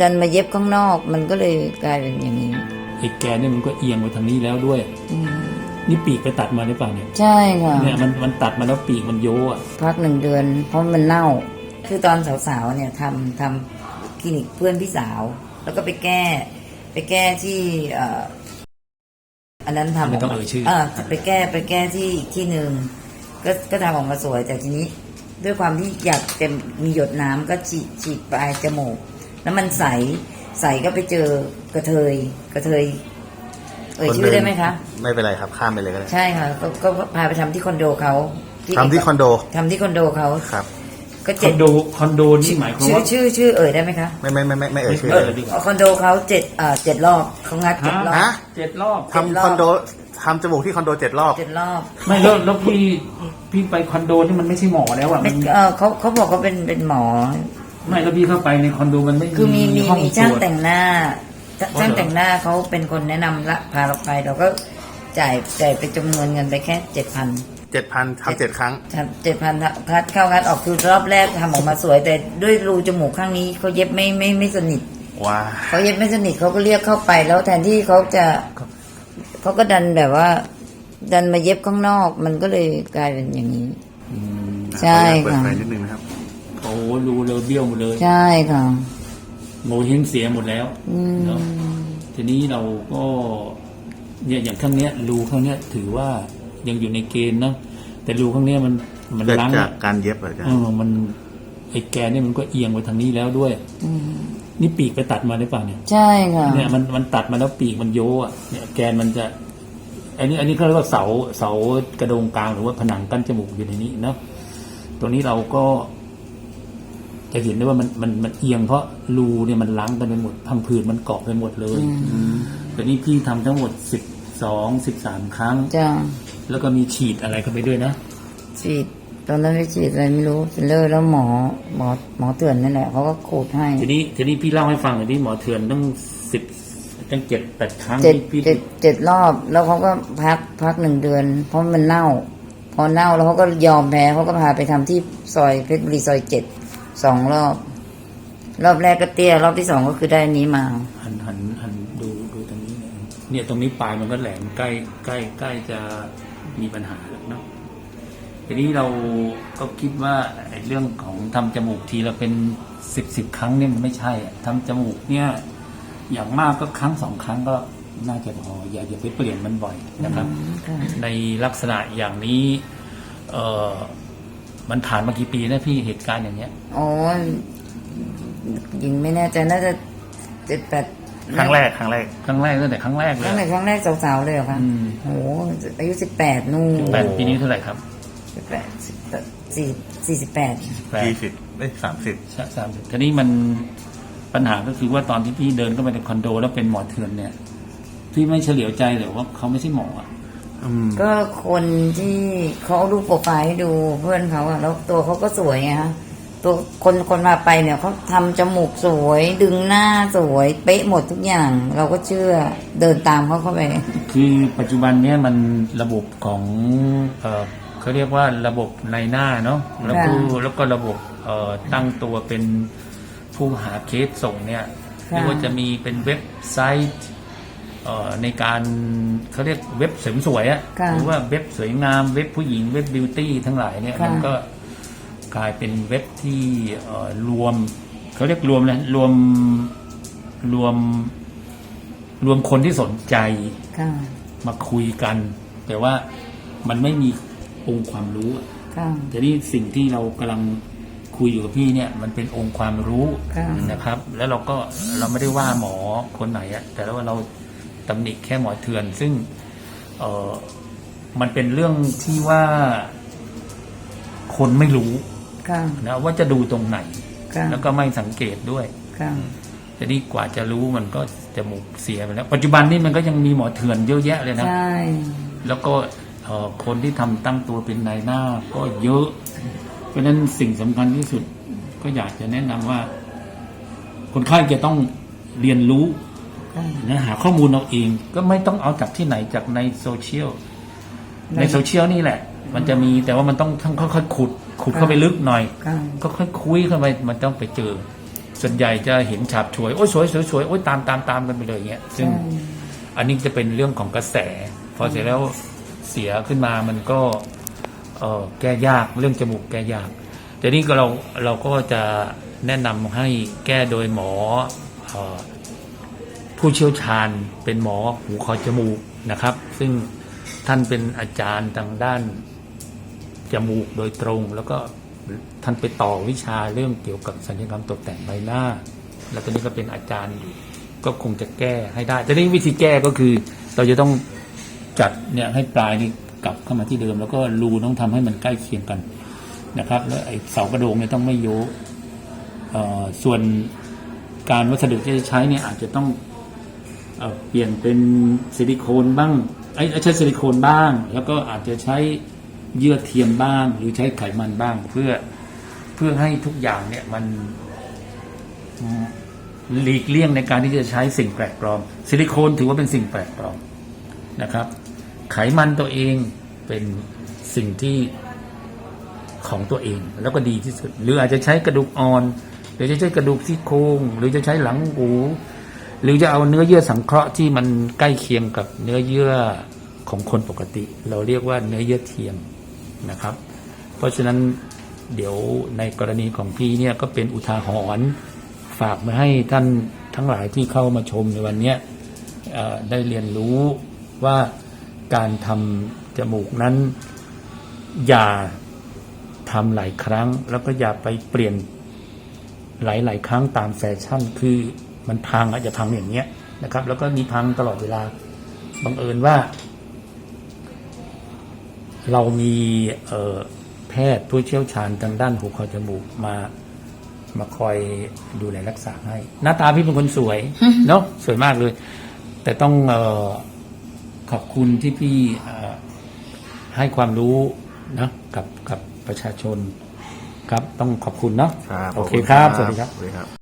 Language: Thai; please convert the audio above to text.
ดันมาเย็บข้างนอก มันก็เลยกลายเป็นอย่างนี้ไอ้แกนเนี่ยมันก็เอียงไปทางนี้แล้วด้วย อืมนี่ปีกไปตัดมาหรือเปล่าเนี่ย ใช่ค่ะ เนี่ยมันมันตัดมาแล้วปีกมันโยอะ พักหนึ่งเดือน เพราะมันเน่า คือตอนสาวๆเนี่ยทำทำคลินิกเพื่อนพี่สาว แล้วก็ไปแก้ ไปแก้ที่เอ่ออันนั้นทำไม่ต้องเอ่ยชื่อเออไปแก้ไปแก้ที่อีกที่หนึ่งก็ก็ทำออกมาสวยแต่ทีนี้ ด้วยความที่อยากจะมีหยดน้ำก็ฉีดฉีดปลายจมูก แล้วมันใสใสก็ไปเจอกระเทยกระเทย เอ่ยชื่อได้ไหมคะ ไม่เป็นไรครับข้ามไปเลยก็ได้ใช่ค่ะก็ก็พาไปทำที่คอนโดเขาทำที่คอนโดทำที่คอนโดเขาครับ ก็คเจ็อดนโดคอนโดนี่หมายความชื่อว่าชื่อชื่อเอ่ยได้ไหมคะไม่ไม่ไม่ไม่ไม่เอ่ยชื่อเออเลยดีกว่าคอนโดเขาเจ็ดอ่าเจ็ดรอบเขางัดเจ็ดรอบฮะเจ็ดรอบทำคอนโดทำจมูกที่คอนโดเจ็ดรอบ เจ็ดรอบไม่แล้วแล้วพี่พี่ไปคอนโดนี่มันไม่ใช่หมอแล้วอะไม่มันเออเขาเขาบอกเขาเป็นเป็นหมอ ไม่แล้วพี่เข้าไปในคอนโดมันไม่คือมีมีห้องมีช่างตรวจ แต่งหน้าช่าอ๋อเหรอช่างแต่งหน้าเขาเป็นคนแนะนำละพาเราไปเราก็จ่ายจ่ายไปจำนวนเงินไปแค่เจ็ดพันเจ็ดพันทำเจ็ดครั้ง เจ็ดพันคัดเข้าคัดออกคือรอบแรกทำออกมาสวย แต่ด้วยรูจมูกข้างนี้เขาเย็บไม่ไม่ไม่สนิทว้าเขาเย็บไม่สนิทเขาก็เรียกเข้าไป แล้วแทนที่เขาจะเขาก็ดันแบบว่า ดันมาเย็บข้างนอก มันก็เลยกลายเป็นอย่างนี้ อืมใช่เปิดค่ะ ไฟนิดนึงนะครับ โอ้รูเลยเบี้ยวหมดเลยใช่ค่ะโงเฮงเสียหมดแล้วอืมเนาะทีนี้เราก็เนี่ยอย่างข้างเนี้ยรูข้างเนี้ยถือว่ายังอยู่ในเกณฑ์เนาะแต่รูข้างเนี้ยมันมันเกิดล้างจากการเย็บเหรอจ๊ะเออมันไอ้แกนเนี่ยมันก็เอียงไปทางนี้แล้วด้วย อืมนี่ปีกไปตัดมาหรือเปล่าเนี่ย ใช่ค่ะเนี่ยมันมันตัดมาแล้วปีกมันโยอะเนี่ยแกนมันจะ อันนี้อันนี้เขาเรียกว่าเสาเสากระโดงกลางหรือว่าผนังกั้นจมูกอยู่ในนี้เนาะตรงนี้เราก็ จะเห็นได้ว่ามันมันมันเอียงเพราะรูเนี่ยมันล้างกันไปหมดพังผืดมันเกาะไปหมดเลยแต่นี่พี่ทำทั้งหมดสิบสองสิบสามครั้งจ้าแล้วก็มีฉีดอะไรเข้าไปด้วยนะฉีดตอนนั้นไปฉีดอะไรไม่รู้ฟิลเลอร์แล้วหมอหมอหมอเตือนนั่นแหละเขาก็ขูดให้ทีนี้ทีนี้พี่เล่าให้ฟังหน่อยที่หมอเถื่อนต้องสิบตั้งเจ็ดแปดครั้งเจ็ดที่พี่เจ็ดเจ็ดรอบแล้วเขาก็พักพักหนึ่งเดือน เพราะมันเน่า พอเน่าแล้วเขาก็ยอมแพ้เขาก็พาไปทำที่ซอยเพชรบุรีซอยเจ็ด สองรอบ รอบแรกก็เตี้ย รอบที่สองก็คือได้อันนี้มา หันหันหันดูดูตรงนี้เนี่ยเนี่ยตรงนี้ปลายมันก็แหลมใกล้ใกล้ใกล้จะมีปัญหาแล้วเนาะทีนี้เราก็คิดว่าไอ้เรื่องของทำจมูกทีละเป็นสิบสิบครั้งเนี่ยมันไม่ใช่อะทำจมูกเนี่ย อย่างมากก็ครั้งสองครั้งก็น่าจะพออย่าอย่าไปเปลี่ยนมันบ่อยนะครับค่ะในลักษณะอย่างนี้ เออ มันผ่านมากี่ปีนะพี่เหตุการณ์อย่างเนี้ยโอ้ยยิงไม่แน่ใจน่าจะเจ็ดแปดครั้งแรกครั้งแรกครั้งแรกตั้งแต่ครั้งแรกเลยครั้งไหนครั้งแรกสาวๆเลยเหรอคะอืมโอ้อายุสิบแปดนู่นแปดปีนี้เท่าไหร่ครับสิบแปดสิบแปดสี่สี่สิบแปดแปดยี่สิบไม่สามสิบใช่สามสิบทีนี้มันปัญหาก็คือว่าตอนที่พี่เดินเข้าไปในคอนโด แล้วเป็นหมอเถื่อนเนี่ยพี่ไม่เฉลียวใจเลยว่าเขาไม่ใช่หมออะ อืมก็คนที่เขาเอารูปโปรไฟล์ให้ดูเพื่อนเขาอะแล้วตัวเขาก็สวยไงฮะตัวคนคนมาไปเนี่ยเขาทำจมูกสวย ดึงหน้าสวยเป๊ะหมดทุกอย่าง เราก็เชื่อเดินตามเขาเข้าไป คือปัจจุบันเนี่ยมันระบบของเออเขาเรียกว่าระบบในหน้าเนาะแล้วก็ค่ะแล้วก็ระบบเอ่อตั้งตัวเป็นผู้หาเคสส่งเนี่ยค่ะ ไม่ว่าจะมีเป็นเว็บไซต์เอ่อ ในการเขาเรียกเว็บเสริมสวยอะค่ะหรือว่าเว็บสวยงามเว็บผู้หญิงเว็บบิวตี้ทั้งหลายเนี่ยค่ะ มันก็กลายเป็นเว็บที่เอ่อรวมเขาเรียกรวมเลยรวมรวมรวมคนที่สนใจค่ะ มาคุยกัน แต่ว่ามันไม่มีองค์ความรู้อะค่ะ แต่นี่สิ่งที่เรากำลังคุยอยู่กับพี่เนี่ย มันเป็นองค์ความรู้ค่ะ นะครับ แล้วเราก็เราไม่ได้ว่าหมอคนไหนอะแต่ว่าเรา ตำหนิแค่หมอเถื่อน ซึ่งเออมันเป็นเรื่องที่ว่าคนไม่รู้ค่ะ นะว่าจะดูตรงไหน ค่ะแล้วก็ไม่สังเกตด้วยค่ะแต่นี่กว่าจะรู้มันก็จมูกเสียไปแล้ว ปัจจุบันนี่มันก็ยังมีหมอเถื่อนเยอะแยะเลยนะ ใช่ แล้วก็เอ่อคนที่ทำตั้งตัวเป็นนายหน้าก็เยอะ เพราะฉะนั้นสิ่งสำคัญที่สุดก็อยากจะแนะนำว่า คนไข้จะต้องเรียนรู้ ค่ะนะหาข้อมูลเอาเองก็ไม่ต้องเอาจากที่ไหนจากในโซเชียลในโซเชียลนี่แหละ มันจะมีแต่ว่ามันต้องต้องค่อยๆขุด ขุดเข้าไปลึกหน่อยค่ะก็ค่อยคุยเข้าไปมันต้องไปเจอ ส่วนใหญ่จะเห็นฉาบฉวยโอ้ยสวยสวยสวยโอ้ยตามตามตามกันไปเลยอย่างเงี้ยซึ่งอันนี้จะเป็นเรื่องของกระแส พอเสร็จแล้วเสียขึ้นมามันก็เออแก้ยากเรื่องจมูกแก้ยาก แต่นี่ก็เราเราก็จะแนะนำให้แก้โดยหมอเออ ผู้เชี่ยวชาญเป็นหมอหูคอจมูกนะครับ ซึ่งท่านเป็นอาจารย์ทางด้านจมูกโดยตรง แล้วก็ท่านไปต่อวิชาเรื่องเกี่ยวกับสัญญกรรมตกแต่งใบหน้า แล้วตอนนี้ก็เป็นอาจารย์อยู่ก็คงจะแก้ให้ได้ แต่นี่วิธีแก้ก็คือ เราจะต้องจัดเนี่ยให้ปลายนี่กลับเข้ามาที่เดิม แล้วก็รูต้องทำให้มันใกล้เคียงกันนะครับ แล้วไอ้เสากระโดงเนี่ยต้องไม่โยกเอ่อส่วนการวัสดุที่จะใช้เนี่ยอาจจะต้อง เปลี่ยนเป็นซิลิโคนบ้างไอ้ใช้ซิลิโคนบ้าง แล้วก็อาจจะใช้เยื่อเทียมบ้าง หรือใช้ไขมันบ้าง เพื่อเพื่อให้ทุกอย่างเนี่ยมันหลีกเลี่ยงในการที่จะใช้สิ่งแปลกปลอม ซิลิโคนถือว่าเป็นสิ่งแปลกปลอมนะครับ ไขมันตัวเองเป็นสิ่งที่ของตัวเองแล้วก็ดีที่สุด หรืออาจจะใช้กระดูกอ่อน หรือจะใช้กระดูกซี่โครงหรือจะใช้หลังหู หรือจะเอาเนื้อเยื่อสังเคราะห์ที่มันใกล้เคียงกับเนื้อเยื่อของคนปกติ เราเรียกว่าเนื้อเยื่อเทียมนะครับ เพราะฉะนั้นเดี๋ยวในกรณีของพี่เนี่ยก็เป็นอุทาหรณ์ฝากมาให้ท่านทั้งหลายที่เข้ามาชมในวันนี้ได้เรียนรู้ว่าการทำจมูกนั้น อย่าทำหลายครั้ง แล้วก็อย่าไปเปลี่ยนหลาย ๆ ครั้งตามแฟชั่นคือ มันพังอาจจะพังอย่างเงี้ยนะครับ แล้วก็มีพังตลอดเวลาบังเอิญว่า เรามีเอ่อแพทย์ผู้เชี่ยวชาญทางด้านหูคอจมูกมามาคอยดูแลรักษาให้ หน้าตาพี่เป็นคนสวยเนาะสวยมากเลย แต่ต้องเออขอบคุณที่พี่เอ่อให้ความรู้นะกับกับประชาชน ครับต้องขอบคุณเนาะครับโอเคขณครับ สวัสดีครับสวัสดีครับ